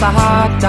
สาใจ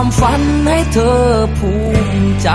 ความฝันให้เธอภูมิใจ